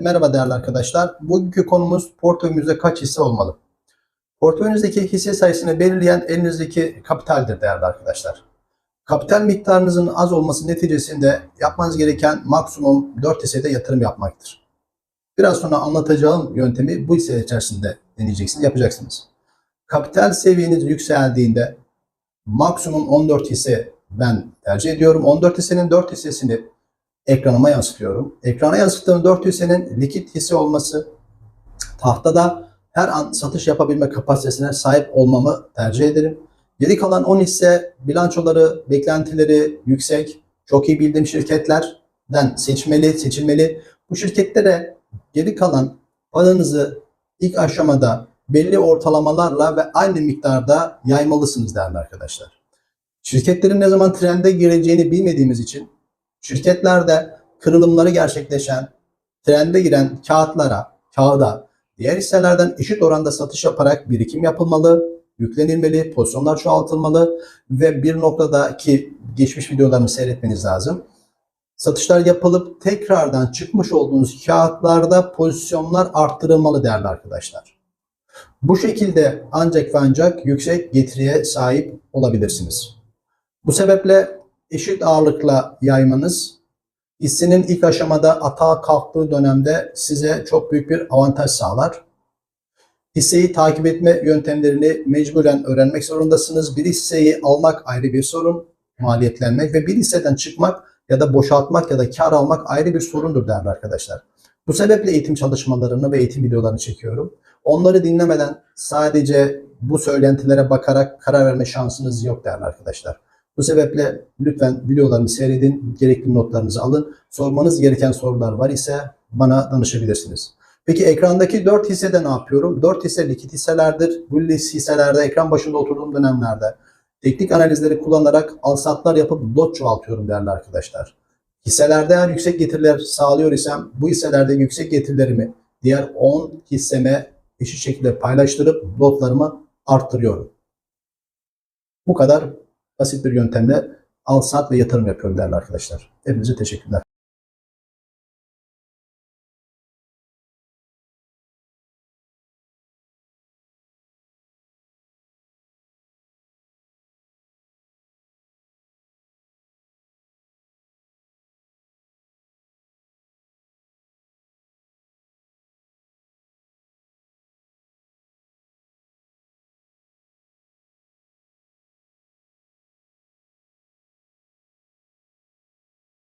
Merhaba değerli arkadaşlar. Bugünkü konumuz portföyümüzde kaç hisse olmalı? Portföyünüzdeki hisse sayısını belirleyen elinizdeki kapitaldir değerli arkadaşlar. Kapital miktarınızın az olması neticesinde yapmanız gereken maksimum 4 hissede yatırım yapmaktır. Biraz sonra anlatacağım yöntemi bu hisse içerisinde deneyeceksiniz, yapacaksınız. Kapital seviyeniz yükseldiğinde maksimum 14 hisse ben tercih ediyorum. 14 hissenin 4 hissesini ekranıma yansıtıyorum. Ekrana yansıttığım 4 hissenin likit hisse olması, tahtada her an satış yapabilme kapasitesine sahip olmamı tercih ederim. Geri kalan 10 hisse bilançoları, beklentileri yüksek, çok iyi bildiğim şirketlerden seçmeli, seçilmeli. Bu şirketlere geri kalan paranızı ilk aşamada belli ortalamalarla ve aynı miktarda yaymalısınız değerli arkadaşlar. Şirketlerin ne zaman trende gireceğini bilmediğimiz için şirketlerde kırılımları gerçekleşen, trende giren kağıtlara, kağıda diğer hisselerden eşit oranda satış yaparak birikim yapılmalı, yüklenilmeli, pozisyonlar çoğaltılmalı ve bir noktada ki geçmiş videolarımı seyretmeniz lazım. Satışlar yapılıp tekrardan çıkmış olduğunuz kağıtlarda pozisyonlar arttırılmalı değerli arkadaşlar. Bu şekilde ancak ve ancak yüksek getiriye sahip olabilirsiniz. Bu sebeple eşit ağırlıkla yaymanız hissinin ilk aşamada atağa kalktığı dönemde size çok büyük bir avantaj sağlar. Hisseyi takip etme yöntemlerini mecburen öğrenmek zorundasınız. Bir hisseyi almak ayrı bir sorun, maliyetlenmek ve bir hisseden çıkmak ya da boşaltmak ya da kar almak ayrı bir sorundur değerli arkadaşlar. Bu sebeple eğitim çalışmalarını ve eğitim videolarını çekiyorum. Onları dinlemeden sadece bu söylentilere bakarak karar verme şansınız yok değerli arkadaşlar. Bu sebeple lütfen videolarımı seyredin, gerekli notlarınızı alın. Sormanız gereken sorular var ise bana danışabilirsiniz. Peki ekrandaki 4 hissede ne yapıyorum? 4 hisse likit hisselerdir. Bu hisselerde ekran başında oturduğum dönemlerde teknik analizleri kullanarak alsatlar yapıp lot çoğaltıyorum değerli arkadaşlar. Hisselerde eğer yüksek getiriler sağlıyor isem bu hisselerde yüksek getirilerimi diğer 10 hisseme eşit şekilde paylaştırıp lotlarımı arttırıyorum. Bu kadar basit bir yöntemle al sat ve yatırım yapıyorum değerli arkadaşlar. Hepinize teşekkürler.